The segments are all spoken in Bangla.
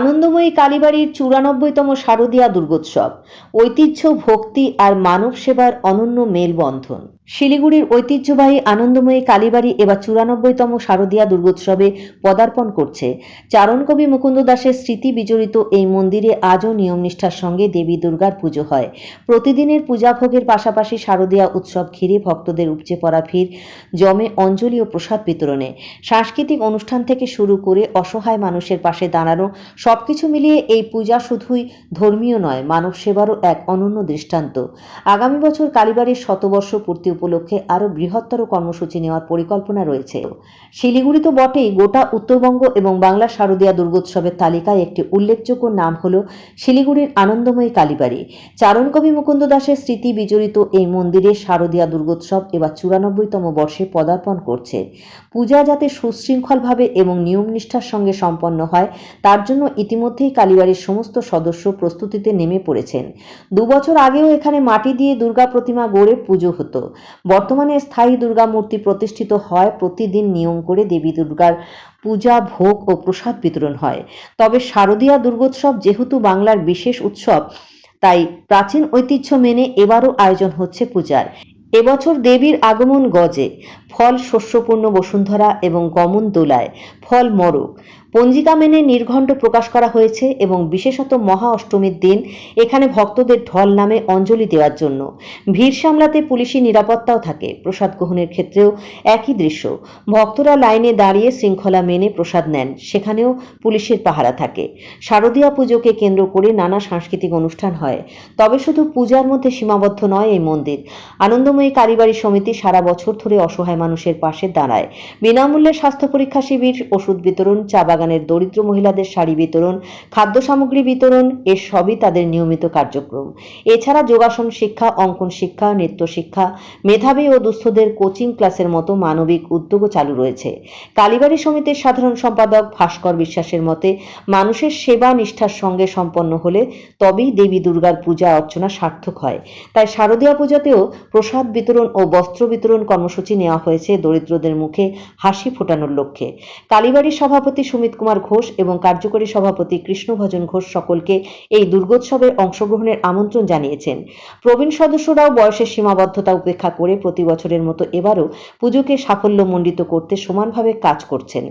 আনন্দময়ী কালীবাড়ির চুরানব্বইতম শারদীয়া দুর্গোৎসব। ঐতিহ্য ভক্তি আর মানব সেবার অনন্য মেলবন্ধন। শিলিগুড়ির ঐতিহ্যবাহী, আনন্দময়ী কালীবাড়ি এবার চুরানব্বইতম শারদীয়া দুর্গোৎসবে পদার্পণ করছে। চারণকবি মুকুন্দ দাসের স্মৃতি বিজড়িত এই মন্দিরে আজও নিয়মনিষ্ঠার সঙ্গে দেবী দুর্গার পুজো হয়। প্রতিদিনের পূজাভোগের পাশাপাশি শারদীয়া উৎসব ঘিরে ভক্তদের উপচে পড়া ভিড়, জমে অঞ্জলি ও প্রসাদ বিতরণে। সাংস্কৃতিক অনুষ্ঠান থেকে শুরু করে অসহায় মানুষের পাশে দাঁড়ানো, সবকিছু মিলিয়ে এই পূজা শুধুই ধর্মীয় নয় মানব সেবারও এক অনন্য দৃষ্টান্ত। আগামী বছর কালীবাড়ির শতবর্ষ পূর্তি উপলক্ষে আরও বৃহত্তর কর্মসূচি নেওয়ার পরিকল্পনা রয়েছে। শিলিগুড়ি তো বটেই গোটা উত্তরবঙ্গ এবং বাংলা শারদীয়া দুর্গোৎসবের তালিকায় একটি উল্লেখযোগ্য নাম হল শিলিগুড়ির আনন্দময়ী কালীবাড়ি। চারণকবি মুকুন্দ দাসের স্মৃতি বিজড়িত এই মন্দিরে শারদীয়া দুর্গোৎসব এবার চুরানব্বইতম বর্ষে পদার্পণ করছে। পূজা যাতে সুশৃঙ্খলভাবে এবং নিয়মনিষ্ঠার সঙ্গে সম্পন্ন হয়, তার জন্য ইতিমধ্যেই কালীবাড়ির সমস্ত সদস্য প্রস্তুতিতে নেমে পড়েছেন। দুবছর আগেও এখানে মাটি দিয়ে দুর্গা প্রতিমা গড়ে পুজো হতো। বর্তমানে স্থায়ী দুর্গা মূর্তি প্রতিষ্ঠিত হয়, প্রতিদিন নিয়ম করে দেবী দুর্গার পূজা, ভোগ ও প্রসাদ বিতরণ হয়। তবে শারদীয়া দুর্গোৎসব যেহেতু বাংলার বিশেষ উৎসব, তাই প্রাচীন ঐতিহ্য মেনে এবারও আয়োজন হচ্ছে পূজার। এবছর দেবীর আগমন গজে, ফল শস্যপূর্ণ বসুন্ধরা এবং গমন দোলায়, ফল মরক। পঞ্জিকা মেনে নির্ঘণ্ট প্রকাশ করা হয়েছে এবং বিশেষত মহা অষ্টমীর দিন এখানে ভক্তদের ঢল নামে অঞ্জলি দেওয়ার জন্য। ভিড় সামলাতে পুলিশি নিরাপত্তাও থাকে। প্রসাদ গ্রহণের ক্ষেত্রেও একই দৃশ্য। ভক্তরা লাইনে দাঁড়িয়ে শৃঙ্খলা মেনে প্রসাদ নেন। সেখানেও পুলিশের পাহারা থাকে। শারদীয়া পুজোকে কেন্দ্র করে নানা সাংস্কৃতিক অনুষ্ঠান হয়। তবে শুধু পূজার মধ্যে সীমাবদ্ধ নয় এই মন্দির। আনন্দময়ী কালীবাড়ি সমিতি সারা বছর ধরে অসহায় মানুষের পাশে দাঁড়ায়। বিনামূল্যে স্বাস্থ্য পরীক্ষা শিবির, ওষুধ বিতরণ, চা বাগানের দরিদ্র মহিলাদের শাড়ি বিতরণ, খাদ্য সামগ্রী বিতরণ এর সবই তাদের নিয়মিত কার্যক্রম। এছাড়া যোগাসন শিক্ষা, অঙ্কন শিক্ষা, নৃত্য শিক্ষা, মেধাবী ও দুস্থদের কোচিং ক্লাসের মতো মানবিক উদ্যোগও চালু রয়েছে। কালীবাড়ি সমিতির সাধারণ সম্পাদক ভাস্কর বিশ্বাসের মতে, মানুষের সেবা নিষ্ঠার সঙ্গে সম্পন্ন হলে তবেই দেবী দুর্গার পূজা অর্চনা সার্থক হয়। তাই শারদীয়া পূজাতেও প্রসাদ বিতরণ ও বস্ত্র বিতরণ কর্মসূচি নেওয়া হয়েছে দরিদ্রদের মুখে হাসি ফোটানোর লক্ষ্যে। কালীবাড়ির সভাপতি সুমিত কুমার ঘোষ এবং কার্যকরী সভাপতি কৃষ্ণভজন ঘোষ সকলকে এই দুর্গোৎসবে অংশগ্রহণের আমন্ত্রণ জানিয়েছেন। প্রবীণ সদস্যরাও বয়সের সীমাবদ্ধতা উপেক্ষা করে প্রতি বছরের মতো এবারও পুজোকে সাফল্যমণ্ডিত করতে সমানভাবে কাজ করছেন।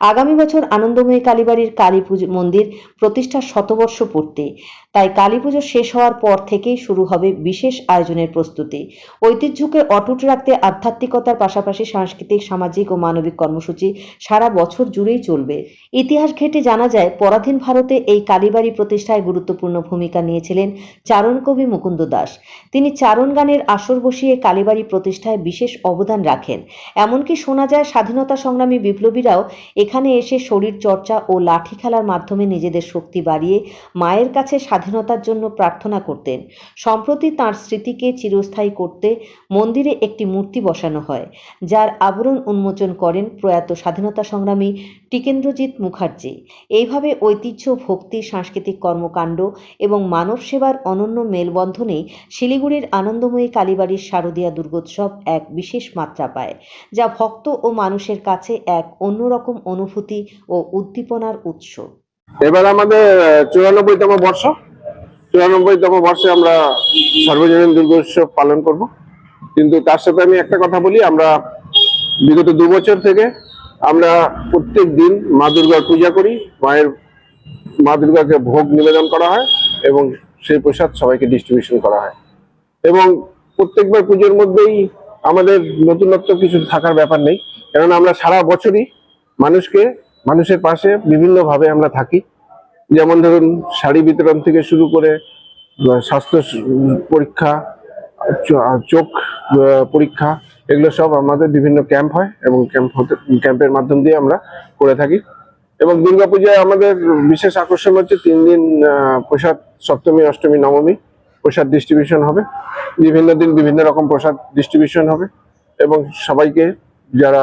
আগামী বছর আনন্দময়ী কালীবাড়ির কালী মন্দির প্রতিষ্ঠার শতবর্ষ পূর্তি। তাই কালী পুজো শেষ হওয়ার পর থেকেই শুরু হবে বিশেষ আয়োজনের প্রস্তুতি। ঐতিহ্যকে অটুট রাখতে আধ্যাত্মিকতার পাশাপাশি সাংস্কৃতিক, সামাজিক ও মানবিক কর্মসূচি সারা বছর জুড়েই চলবে। ইতিহাস ঘেটে জানা যায়, পরাধীন ভারতে এই কালীবাড়ি প্রতিষ্ঠায় গুরুত্বপূর্ণ ভূমিকা নিয়েছিলেন চারণ কবি মুকুন্দ দাস। তিনি চারণ গানের আসর বসিয়ে কালীবাড়ি প্রতিষ্ঠায় বিশেষ অবদান রাখেন। এমনকি শোনা যায়, স্বাধীনতা সংগ্রামী বিপ্লবীরাও এখানে এসে শরীর চর্চা ও লাঠি খেলার মাধ্যমে নিজেদের শক্তি বাড়িয়ে মায়ের কাছে স্বাধীনতার জন্য প্রার্থনা করতেন। সম্প্রতি তাঁর স্মৃতিকে চিরস্থায়ী করতে মন্দিরে একটি মূর্তি বসানো হয়, যার আবরণ উন্মোচন করেন প্রয়াত স্বাধীনতা সংগ্রামী টিকেন্দ্রজিৎ মুখার্জি। এইভাবে ঐতিহ্য, ভক্তি, সাংস্কৃতিক কর্মকাণ্ড এবং মানব সেবার অনন্য মেলবন্ধনে শিলিগুড়ির আনন্দময়ী কালীবাড়ির শারদীয়া দুর্গোৎসব এক বিশেষ মাত্রা পায়, যা ভক্ত ও মানুষের কাছে এক অন্যরকম অনুভূতি ও উদ্দীপনার উৎস। এবার আমাদের চুরানব্বইতম বর্ষ। চুরানব্বইতম বর্ষে আমরা সর্বজনীন দুর্গোৎসব পালন করব। কিন্তু তার সাথে আমি একটা কথা বলি, আমরা বিগত দু বছর থেকে আমরা প্রত্যেক দিন মা দুর্গার পূজা করি, মায়ের, মা দুর্গাকে ভোগ নিবেদন করা হয় এবং সেই প্রসাদ সবাইকে ডিস্ট্রিবিউশন করা হয়। এবং প্রত্যেকবার পুজোর মধ্যেই আমাদের নতুনত্ব কিছু থাকার ব্যাপার নেই কারণ আমরা সারা বছরই মানুষকে, মানুষের পাশে বিভিন্নভাবে আমরা থাকি। যেমন ধরুন, শাড়ি বিতরণ থেকে শুরু করে স্বাস্থ্য পরীক্ষা চোখ পরীক্ষা, এগুলো সব আমাদের বিভিন্ন ক্যাম্প হয় এবং ক্যাম্প হতে, ক্যাম্পের মাধ্যম দিয়ে আমরা করে থাকি। এবং দুর্গাপূজায় আমাদের বিশেষ আকর্ষণ হচ্ছে তিন দিন প্রসাদ, সপ্তমী, অষ্টমী, নবমী প্রসাদ ডিস্ট্রিবিউশন হবে। বিভিন্ন দিন বিভিন্ন রকম প্রসাদ ডিস্ট্রিবিউশন হবে এবং সবাইকে যারা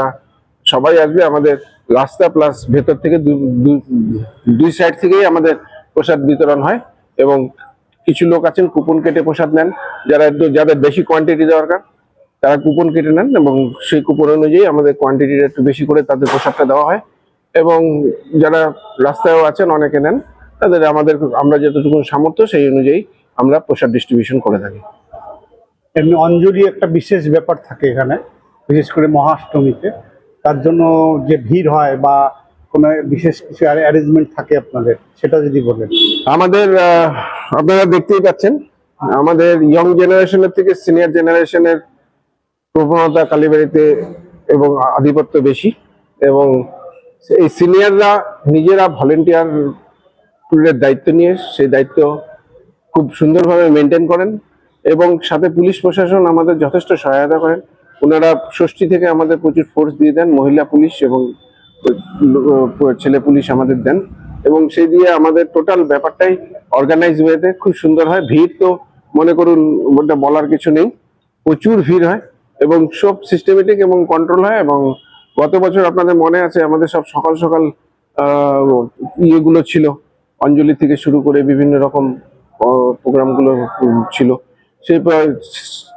সবাই আসবে আমাদের রাস্তা প্লাস ভেতর থেকে দুই সাইড থেকেই আমাদের প্রসাদ বিতরণ হয় এবং কিছু লোক আছেন কুপন কেটে প্রসাদ নেন। যারা যাদের বেশি কোয়ান্টিটি দরকার তারা কুপন কেটে নেন এবং সেই কুপন অনুযায়ী আমাদের কোয়ান্টিটিটা একটু বেশি করে তাদের প্রসাদটা দেওয়া হয়। এবং যারা রাস্তায়ও আছেন, অনেকে নেন, তাদের আমাদের আমরা যতটুকু সামর্থ্য, সেই অনুযায়ী আমরা প্রসাদ ডিস্ট্রিবিউশন করে থাকি। এমনি অঞ্জলি একটা বিশেষ ব্যাপার থাকে এখানে, বিশেষ করে মহাষ্টমীতে। তার জন্য যে ভিড় হয় বা কোনো বিশেষ কিছু অ্যারেঞ্জমেন্ট থাকে আপনাদের, সেটা যদি বলেন। আমাদের আপনারা দেখতেই পাচ্ছেন, আমাদের ইয়ং জেনারেশনের থেকে সিনিয়র জেনারেশনের প্রবণতা কালীবাড়িতে এবং আধিপত্য বেশি এবং এই সিনিয়ররা নিজেরা ভলেন্টিয়ার ট্যুরের দায়িত্ব নিয়ে সেই দায়িত্ব খুব সুন্দরভাবে মেনটেন করেন এবং সাথে পুলিশ প্রশাসন আমাদের যথেষ্ট সহায়তা করেন। ওনারা ষষ্ঠী থেকে আমাদের প্রচুর ফোর্স দিয়ে দেন, মহিলা পুলিশ এবং ছেলে পুলিশ আমাদের দেন এবং সেই দিয়ে আমাদের টোটাল ব্যাপারটাই অর্গানাইজ ওয়েতে খুব সুন্দর হয়। ভিড় তো মনে করুন, ওটা বলার কিছু নেই। প্রচুর ভিড় হয় এবং সব সিস্টেমেটিক এবং কন্ট্রোল হয় এবং গত বছর আপনাদের মনে আছে, আমাদের সব সকাল সকাল ইয়েগুলো ছিল। অঞ্জলি থেকে শুরু করে বিভিন্ন রকম প্রোগ্রামগুলো ছিল। প-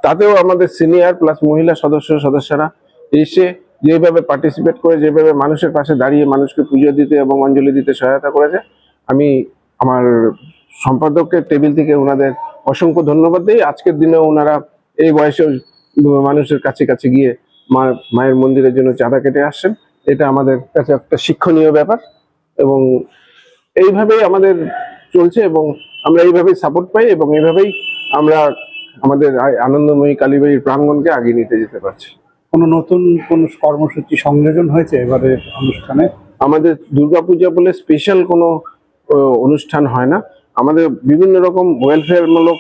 তাতেও আমাদের সিনিয়র প্লাস মহিলা সদস্য সদস্যরা এসে যেভাবে পার্টিসিপেট করে, যেভাবে মানুষের পাশে দাঁড়িয়ে মানুষকে পুজো দিতে এবং অঞ্জলি দিতে সহায়তা করেছে, আমি আমার সম্পাদকের টেবিল থেকে ওনাদের অসংখ্য ধন্যবাদ দিই। আজকের দিনেও ওনারা এই বয়সেও মানুষের কাছে কাছে গিয়ে মা, মায়ের মন্দিরের জন্য চাঁদা কেটে আসছেন। এটা আমাদের কাছে একটা শিক্ষণীয় ব্যাপার এবং এইভাবেই আমাদের চলছে এবং আমরা এইভাবেই সাপোর্ট পাই এবং এইভাবেই আমরা আমাদের আনন্দময়ী কালীবাড়ির প্রাঙ্গণকে আগে নিতে যেতে পারছি। কোনো নতুন কোনো কর্মসূচি সংযোজন হয়েছে এবারে অনুষ্ঠানে? আমাদের দুর্গাপূজা বলে স্পেশাল কোনো অনুষ্ঠান হয় না। আমাদের বিভিন্ন রকম ওয়েলফেয়ারমূলক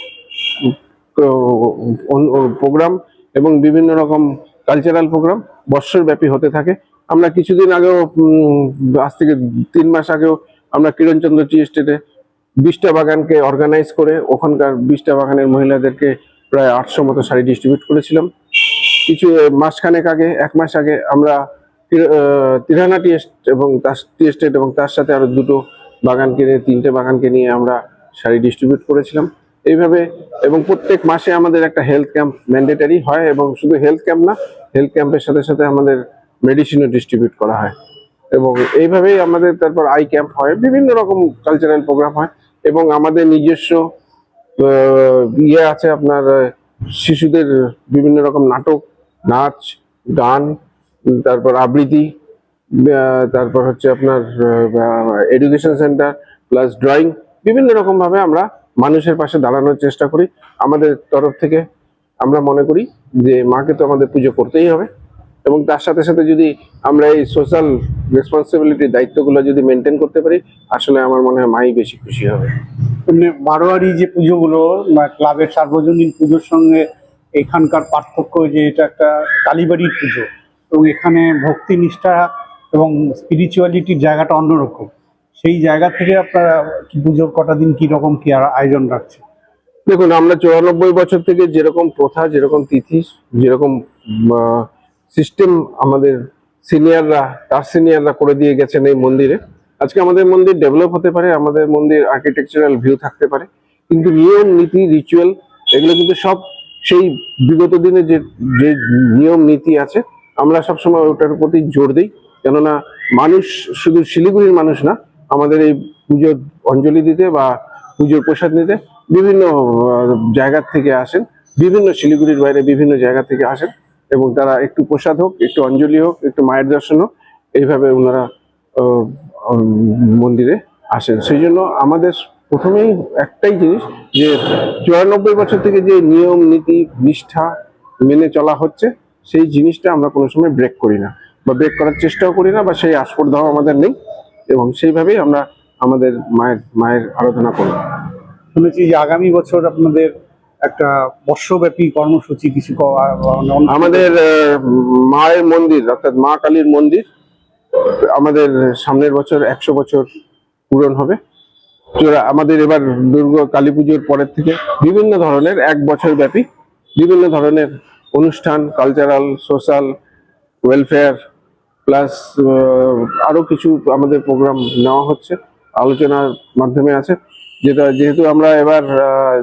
প্রোগ্রাম এবং বিভিন্ন রকম কালচারাল প্রোগ্রাম বৎসরব্যাপী হতে থাকে। আমরা কিছুদিন আগেও আজ থেকে তিন মাস আগেও আমরা কিরণচন্দ্র টি এস্টেটে বিশটা বাগানকে অর্গানাইজ করে ওখানকার বিশটা বাগানের মহিলাদেরকে প্রায় আটশো মতো শাড়ি ডিস্ট্রিবিউট করেছিলাম। কিছু মাসখানেক আগে, এক মাস আগে আমরা তিরানা টি এবং তার টি এস্টেট এবং তার সাথে আরও দুটো বাগানকে নিয়ে তিনটে বাগানকে নিয়ে আমরা শাড়ি ডিস্ট্রিবিউট করেছিলাম। এইভাবে, এবং প্রত্যেক মাসে আমাদের একটা হেলথ ক্যাম্প ম্যান্ডেটারি হয় এবং শুধু হেলথ ক্যাম্প না হেলথ ক্যাম্পের সাথে সাথে আমাদের মেডিসিনও ডিস্ট্রিবিউট করা হয়। এবং এইভাবেই আমাদের তারপর আই ক্যাম্প হয়, বিভিন্ন রকম কালচারাল প্রোগ্রাম হয়। এবং আমাদের নিজস্ব ইয়ে আছে আপনার শিশুদের বিভিন্ন রকম নাটক, নাচ, গান, তারপর আবৃত্তি তারপর হচ্ছে আপনার এডুকেশন সেন্টার প্লাস ড্রয়িং বিভিন্ন রকম ভাবে আমরা মানুষের পাশে দাঁড়ানোর চেষ্টা করি। আমাদের তরফ থেকে আমরা মনে করি যে মাকে তো আমাদের পুজো করতেই হবে। এবং তার সাথে সাথে যদি আমরা এই সোশ্যাল রেসপন্সিবিলিটির দায়িত্বগুলো যদি মেনটেন করতে পারি আসলে আমার মনে হয় মাই বেশি খুশি হবে। এমনি বারোয়ারি যে পুজোগুলো বা ক্লাবের সার্বজনীন পুজোর সঙ্গে এখানকার পার্থক্য যে এটা একটা কালীবাড়ির পুজো এবং এখানে ভক্তি নিষ্ঠা এবং স্পিরিচুয়ালিটির জায়গাটা অন্যরকম। সেই জায়গা থেকে আপনারা কি পুজোর কটা দিন কি রকম কি আয়োজন রাখছে দেখুন আমরা চুরানব্বই বছর থেকে যেরকম প্রথা যেরকম তিথি যেরকম সিস্টেম আমাদের সিনিয়ররা, তার সিনিয়ররা করে দিয়ে গেছেন এই মন্দিরে। আজকে আমাদের মন্দির ডেভেলপ হতে পারে, আমাদের মন্দির আর্কিটেকচারাল ভিউ থাকতে পারে, কিন্তু নিয়ম, নীতি রিচুয়াল এগুলো কিন্তু সব সেই বিগত দিনে যে যে নিয়ম, নীতি আছে, আমরা সবসময় ওটার প্রতি জোর দিই। কেননা মানুষ শুধু শিলিগুড়ির মানুষ না, আমাদের এই পুজোর অঞ্জলি দিতে বা পুজোর প্রসাদ নিতে বিভিন্ন জায়গা থেকে আসেন, বিভিন্ন শিলিগুড়ির বাইরে বিভিন্ন জায়গা থেকে আসেন। এবং তারা একটু প্রসাদ হোক, একটু অঞ্জলি হোক, একটু মায়ের দর্শন হোক, এইভাবে ওনারা মন্দিরে আসেন। সেই জন্য আমাদের প্রথমেই একটাই জিনিস যে চুরানব্বই বছর থেকে যে নিয়ম, নীতি, নিষ্ঠা মেনে চলা হচ্ছে, সেই জিনিসটা আমরা কোনো সময় ব্রেক করি না বা ব্রেক করার চেষ্টাও করি না বা সেই আস্পর্ধাও আমাদের নেই এবং সেইভাবেই আমরা আমাদের মায়ের মায়ের আরাধনা করি শুনেছি যে আগামী বছর আপনাদের একটা বর্ষব্যাপী কর্মসূচি কিছু মানে আমাদের মায়ের মন্দির, অর্থাৎ মা কালীর মন্দির, আমাদের সামনের বছর একশো বছর পূরণ হবে। আমাদের এবার দুর্গা কালী পুজোর পরের থেকে বিভিন্ন ধরনের, এক বছর ব্যাপী বিভিন্ন ধরনের অনুষ্ঠান কালচারাল সোশ্যাল ওয়েলফেয়ার প্লাস আরও কিছু আমাদের প্রোগ্রাম নেওয়া হচ্ছে, আলোচনার মাধ্যমে আছে। যেটা যেহেতু আমরা এবার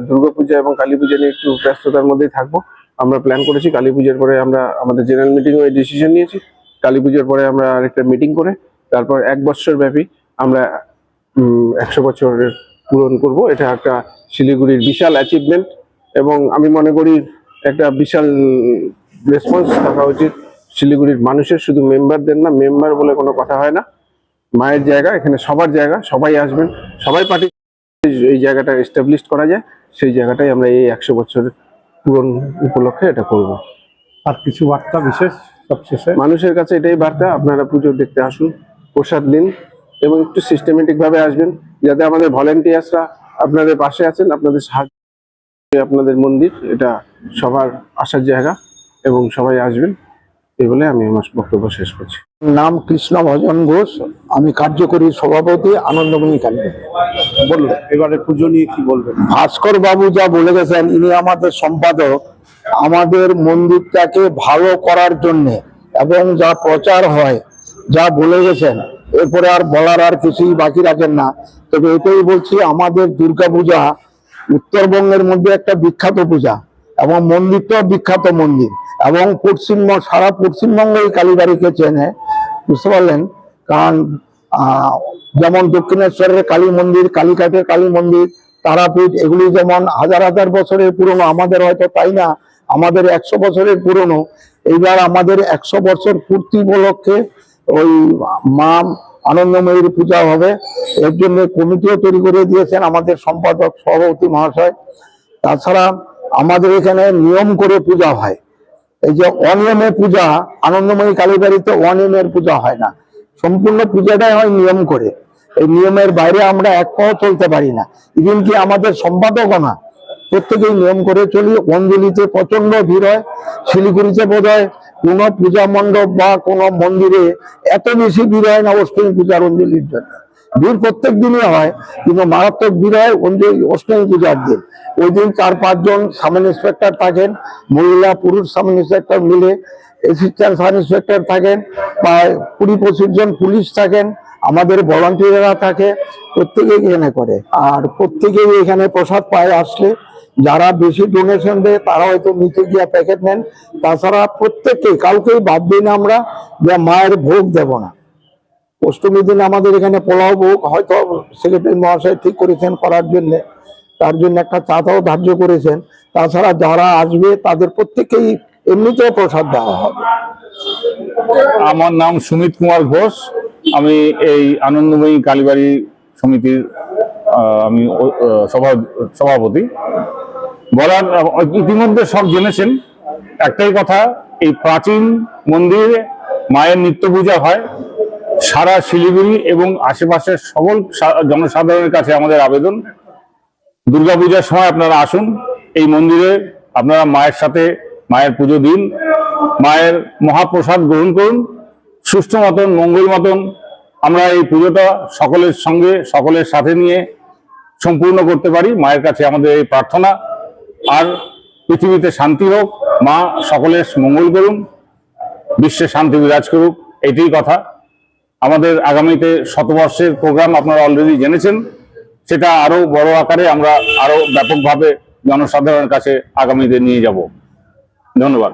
দুর্গাপূজা এবং কালী পূজা নিয়ে একটু ব্যস্ততার মধ্যেই থাকব, আমরা প্ল্যান করেছি কালী পুজোর পরে আমরা আমাদের জেনারেল মিটিংও এই ডিসিশন নিয়েছি কালী পুজোর পরে আমরা আরেকটা মিটিং করে, তারপর এক বছর ব্যাপী আমরা একশো বছরের পূরণ করব। এটা একটা শিলিগুড়ির বিশাল অ্যাচিভমেন্ট এবং আমি মনে করি একটা বিশাল রেসপন্স থাকা উচিত। শিলিগুড়ির মানুষের শুধু মেম্বারদের না মেম্বার বলে কোনো কথা হয় না। মায়ের জায়গা, এখানে সবার জায়গা, সবাই আসবেন, সবাই পার্টি এই জায়গাটা এস্টাবলিশ করা যায় সেই জায়গাটাই আমরা এই একশো বছরের পূরণ উপলক্ষে এটা করব। আর কিছু বার্তা বিশেষ সবশেষে? মানুষের কাছে এটাই বার্তা আপনারা পুজো দেখতে আসুন প্রসাদ দিন এবং একটু সিস্টেমেটিক ভাবে আসবেন যাতে আমাদের ভলেন্টিয়ার্সরা আপনাদের পাশে আছেন আপনাদের সাহায্য আপনাদের মন্দির এটা সবার আসার জায়গা এবং সবাই আসবেন। এই বলে আমি আমার বক্তব্য শেষ করছি। নাম কৃষ্ণ ভজন ঘোষ আমি কার্যকরী সভাপতি আনন্দমণি কালী বলুন এবারে পুজো নিয়ে কি বলবেন? ভাস্কর বাবু যা বলে গেছেন ইনি আমাদের সম্পাদক। আমাদের মন্দিরটাকে ভালো করার জন্য এবং যা প্রচার হয় যা বলে গেছেন এরপরে আর বলার আর কিছুই বাকি রাখেন না। তবে এটাই বলছি আমাদের দুর্গাপূজা উত্তরবঙ্গের মধ্যে একটা বিখ্যাত পূজা এবং মন্দিরটাও বিখ্যাত মন্দির। এবং পশ্চিমবঙ্গ সারা পশ্চিমবঙ্গ এই কালীবাড়িকে চেনে, বুঝতে পারলেন? কারণ যেমন দক্ষিণেশ্বরের কালী মন্দির, কালীঘাটের কালী মন্দির, তারাপীঠ, এগুলি যেমন হাজার হাজার বছরের পুরনো, আমাদের হয়তো তাই না? আমাদের একশো বছরের পুরনো। এইবার আমাদের একশো বছর পূর্তি উপলক্ষে ওই মা আনন্দময়ীর পূজা হবে। এর জন্য কমিটিও তৈরি করে দিয়েছেন আমাদের সম্পাদক সভাপতি মহাশয়। তাছাড়া আমাদের এখানে নিয়ম করে পূজা হয়। এই যে অনিয়মে পূজা, আনন্দময়ী কালীবাড়িতে অনিয়মের পূজা হয় না। সম্পূর্ণ পূজাটাই হয় নিয়ম করে। এই নিয়মের বাইরে আমরা এক পাও চলতে পারি না। ইভেন কি আমাদের সম্পাদকও না? প্রত্যেকেই নিয়ম করে চলি। অঞ্জলিতে প্রচণ্ড ভিড় হয়, শিলিগুড়িতে বোধ হয় কোনো পূজা মণ্ডপ বা কোনো মন্দিরে এত বেশি ভিড় হয় না অষ্টমী পূজার অঞ্জলির জন্য। ভিড় প্রত্যেক দিনই হয়, কিন্তু মারাত্মক ভিড় হয় অঞ্জলি অষ্টমী পূজার দিন। ওই দিন চার, পাঁচজন সাব ইন্সপেক্টর থাকেন, মহিলা, পুরুষ সাব ইন্সপেক্টর মিলে অ্যাসিস্ট্যান্ট সাব ইন্সপেক্টর থাকেন, প্রায় কুড়ি, পঁচিশ জন পুলিশ থাকেন, আমাদের ভলান্টিয়াররা থাকে, প্রত্যেকেই এখানে করে। আর প্রত্যেকেই এখানে প্রসাদ পায় আসলে, যারা বেশি ডোনেশন দেয়, তারা হয়তো নিচে গিয়ে প্যাকেট নেন। তাছাড়া প্রত্যেককে কাউকেই বাদ দিই না আমরা, যে মায়ের ভোগ দেব না। অষ্টমীর দিন আমাদের এখানে পোলাও ভোগ, হয়তো সেক্রেটারি মহাশয় ঠিক করেছেন করার জন্য। তার জন্য একটা চাঁদাও ধার্য করেছেন। তাছাড়া যারা আসবে, তাদের প্রত্যেককেই এমনিতেও প্রসাদ দেওয়া হবে। আমার নাম সুমিত কুমার ঘোষ। আমি এই আনন্দময়ী কালীবাড়ি সমিতির আমি সভা- সভাপতি। বলার, ইতিমধ্যে সব জেনেছেন। একটাই কথা, এই প্রাচীন মন্দিরে মায়ের নিত্য পূজা হয়। সারা শিলিগুড়ি এবং আশেপাশের সকল জনসাধারণের কাছে আমাদের আবেদন। দুর্গাপূজার সময় আপনারা আসুন, এই মন্দিরে আপনারা মায়ের সাথে মায়ের পুজো দিন, মায়ের মহাপ্রসাদ গ্রহণ করুন সুষ্ঠু মতন, মঙ্গল মতন। আমরা এই পুজোটা সকলের সঙ্গে, সকলের সাথে নিয়ে সম্পূর্ণ করতে পারি, মায়ের কাছে আমাদের এই প্রার্থনা। আর পৃথিবীতে শান্তি হোক, মা সকলের মঙ্গল করুন, বিশ্বে শান্তি বিরাজ করুক, এটাই কথা। আমাদের আগামীতে শতবর্ষের প্রোগ্রাম আপনারা অলরেডি জেনেছেন। সেটা আরও বড় আকারে আমরা আরও ব্যাপকভাবে জনসাধারণের কাছে আগামীতে নিয়ে যাব। ধন্যবাদ।